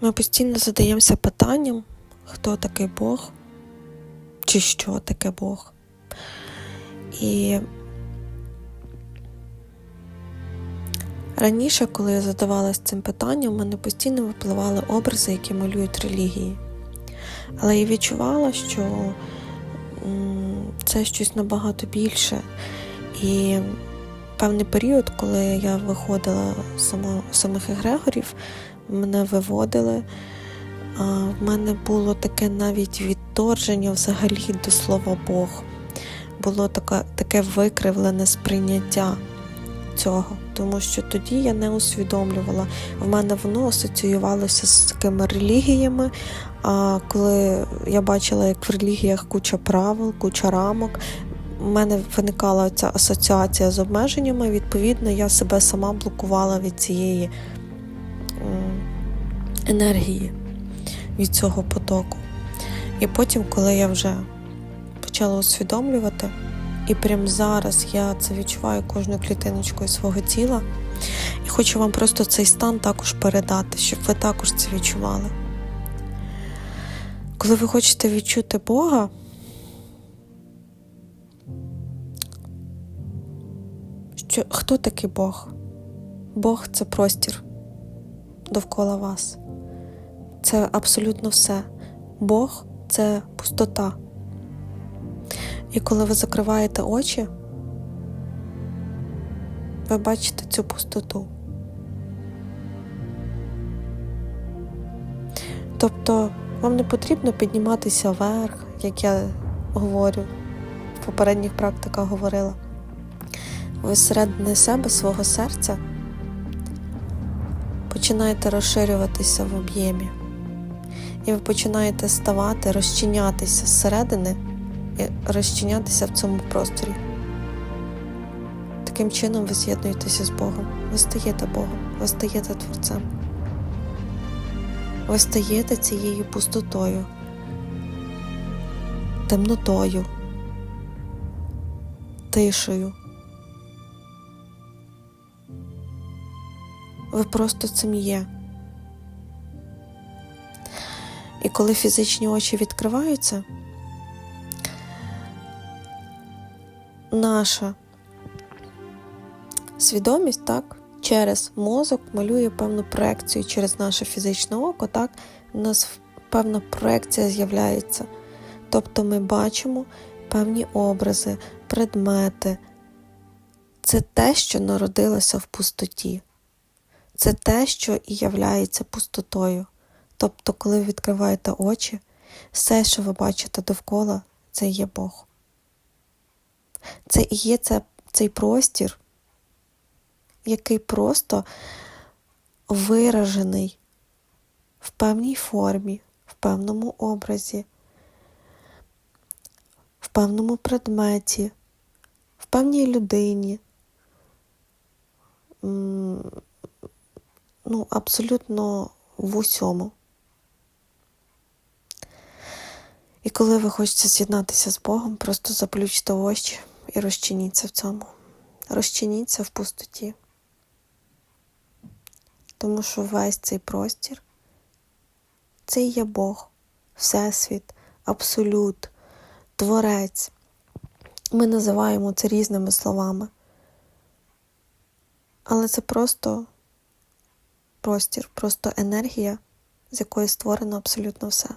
Ми постійно задаємося питанням, хто такий Бог, чи що таке Бог. І раніше, коли я задавалася цим питанням, в мене постійно випливали образи, які малюють релігії. Але я відчувала, що це щось набагато більше. І певний період, коли я виходила з самих егрегорів, мене виводили. В мене було таке навіть відторження взагалі до слова Бог. Було таке, таке викривлене сприйняття цього, тому що тоді я не усвідомлювала. В мене воно асоціювалося з такими релігіями. А коли я бачила, як в релігіях куча правил, куча рамок, у мене виникала ця асоціація з обмеженнями. Відповідно, я себе сама блокувала від цієї енергії, від цього потоку. І потім, коли я вже почала усвідомлювати, і прямо зараз я це відчуваю кожною клітиночкою свого тіла. І хочу вам просто цей стан також передати, щоб ви також це відчували. Коли ви хочете відчути Бога, що хто такий Бог? Бог це простір довкола вас. Це абсолютно все. Бог це пустота. І коли ви закриваєте очі, ви бачите цю пустоту. Тобто вам не потрібно підніматися вверх, як я говорю, в попередніх практиках говорила. Ви зсередини себе, свого серця починаєте розширюватися в об'ємі. І ви починаєте ставати, розчинятися зсередини і розчинятися в цьому просторі. Таким чином ви з'єднуєтеся з Богом. Ви стаєте Богом, ви стаєте Творцем. Ви стаєте цією пустотою, темнотою, тишею. Ви просто цим є. І коли фізичні очі відкриваються, наша свідомість так, через мозок малює певну проекцію через наше фізичне око, так, у нас певна проекція з'являється. Тобто ми бачимо певні образи, предмети. Це те, що народилося в пустоті. Це те, що і являється пустотою. Тобто, коли ви відкриваєте очі, все, що ви бачите довкола, це є Бог. Це і є це, цей простір, який просто виражений в певній формі, в певному образі, в певному предметі, в певній людині. Ну, абсолютно в усьому. І коли ви хочете з'єднатися з Богом, просто заплющте очі і розчиніться в цьому. Розчиніться в пустоті. Тому що весь цей простір це є Бог, Всесвіт, Абсолют, Творець. Ми називаємо це різними словами. Але це просто простір, просто енергія, з якої створено абсолютно все.